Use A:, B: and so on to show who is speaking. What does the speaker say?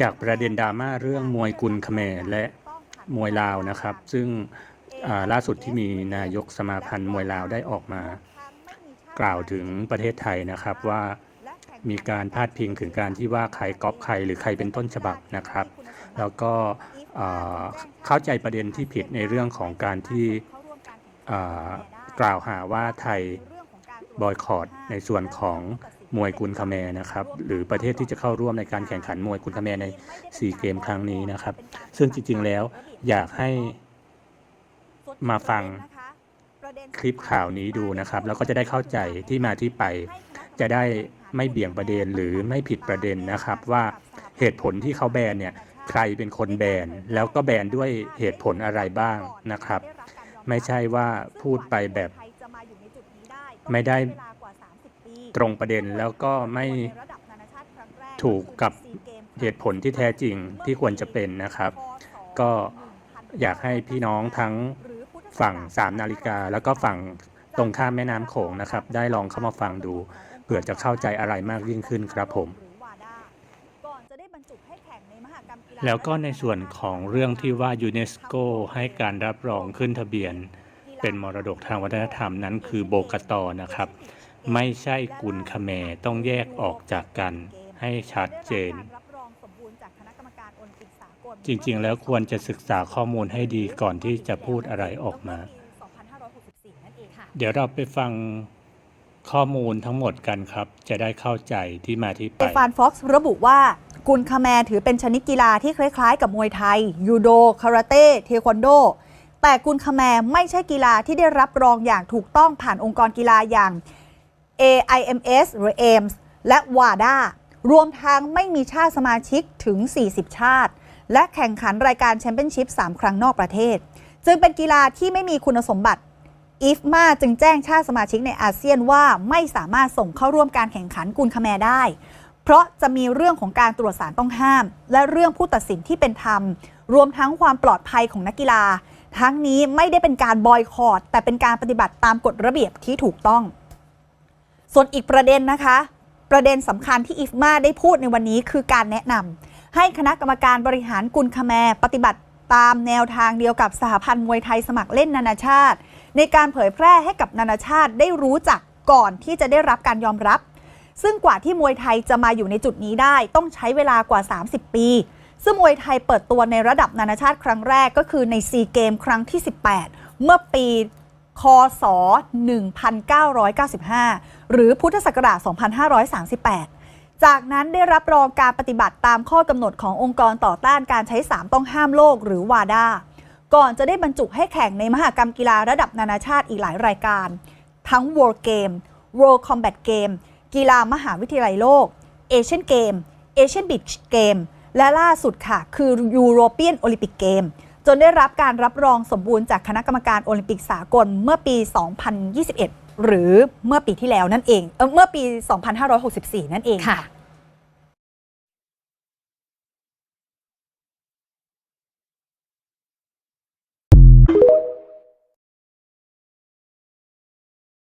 A: จากประเด็นดราม่าเรื่องมวยกุลเขมรและมวยลาวนะครับ ซึ่งอ่าล่าสุดที่มีนายกสมาพันธ์มวยลาวได้ออกมา กล่าวถึงประเทศไทยนะครับว่ามีการพาดพิงถึงการที่ว่าใครก๊อปใครหรือใครเป็นต้นฉบับนะครับ แล้วก็อ่าเข้าใจประเด็นที่ผิดในเรื่องของการที่อ่ากล่าวหาว่าไทยบอยคอรดในส่วนของ มวยกุลคาแมร์นะครับ หรือประเทศที่จะเข้าร่วมในการแข่งขันมวยกุลคาแมร์ในซีเกมครั้งนี้นะครับ ซึ่งจริง ๆ แล้วอยากให้มาฟังคลิปข่าวนี้ดูนะครับ แล้วก็จะได้เข้าใจที่มาที่ไป จะได้ไม่เบี่ยงประเด็นหรือไม่ผิดประเด็นนะครับ ว่าเหตุผลที่เขาแบนเนี่ยใครเป็นคนแบนแล้วก็แบนด้วยเหตุผลอะไรบ้างนะครับ ไม่ใช่ว่าพูดไปแบบไม่ได้ ตรงประเด็นแล้วก็ไม่ถูกกับเหตุผลที่แท้จริงที่ควรจะเป็นนะครับ ก็อยากให้พี่น้องทั้งฝั่ง3นาฬิกา แล้วก็ฝั่งตรงข้ามแม่น้ำโขงนะครับ ได้ลองเข้ามาฟังดูเผื่อจะเข้าใจอะไรมากยิ่งขึ้นครับผม แล้วก็ในส่วนของเรื่องที่ว่ายูเนสโกให้การรับรองขึ้นทะเบียน เป็นมรดกทางวัฒนธรรมนั้นคือโบกตอนะครับ ไม่ใช่กุลคแมร์ต้องแยกออกจากกันให้ชัดเจน จริงๆ แล้วควรจะศึกษาข้อมูลให้ดีก่อนที่จะพูดอะไรออกมา เดี๋ยวเราไปฟังข้อมูลทั้งหมดกันครับ จะได้เข้าใจที่มาที่ไป
B: เตฟานฟ็อกซ์ระบุว่ากุนคาแมร์ถือเป็นชนิดกีฬาที่คล้ายๆ กับมวยไทย ยูโด คาราเต้ เทควันโด แต่กุนคาแมร์ไม่ใช่กีฬาที่ได้รับรองอย่างถูกต้องผ่านองค์กรกีฬาอย่าง AIMS หรือ AIMS และ WADA รวมทั้งไม่มีชาติสมาชิกถึง 40 ชาติ และแข่งขันรายการแชมเปี้ยนชิพ 3 ครั้งนอกประเทศ จึงเป็นกีฬาที่ไม่มีคุณสมบัติอีฟมาจึงแจ้งชาติสมาชิกในอาเซียนว่าไม่สามารถส่งเข้าร่วมการแข่งขันกุนคาแมได้ เพราะจะมีเรื่องของการตรวจสารต้องห้าม และเรื่องผู้ตัดสินที่เป็นธรรม รวมทั้งความปลอดภัยของนักกีฬา ทั้งนี้ไม่ได้เป็นการบอยคอรดแต่เป็นการปฏิบัติตามกฎระเบียบที่ถูกต้อง ส่วนอีกประเด็นนะคะ ประเด็นสำคัญที่อิฟมาได้พูดในวันนี้คือการแนะนำให้คณะกรรมการบริหารกุลคแมปฏิบัติตามแนวทางเดียวกับสหพันธ์มวยไทยสมัครเล่นนานาชาติ ในการเผยแพร่ให้กับนานาชาติได้รู้จักก่อนที่จะได้รับการยอมรับ ซึ่งกว่าที่มวยไทยจะมาอยู่ในจุดนี้ได้ ต้องใช้เวลากว่า 30 ปี ซึ่งมวยไทยเปิดตัวในระดับนานาชาติครั้งแรกก็คือในซีเกมครั้งที่ 18 เมื่อปีคศ 1995 หรือพุทธศักราช 2538 จากนั้นได้รับรองการปฏิบัติตามข้อกำหนดขององค์กรต่อต้านการใช้สารต้องห้ามโลกหรือวาดาก่อนจะได้บรรจุให้แข่งในมหกรรมกีฬาระดับนานาชาติอีกหลายรายการ ทั้ง World Game World Combat Game กีฬามหาวิทยาลัยโลก Asian Game Asian Beach Game และล่าสุดค่ะ คือ European Olympic Game จนได้รับการรับรองสมบูรณ์จากคณะกรรมการโอลิมปิกสากลเมื่อปี 2021 หรือเมื่อปีที่แล้วนั่นเองเออเมื่อปี 2564 นั่นเอง
C: ค่ะ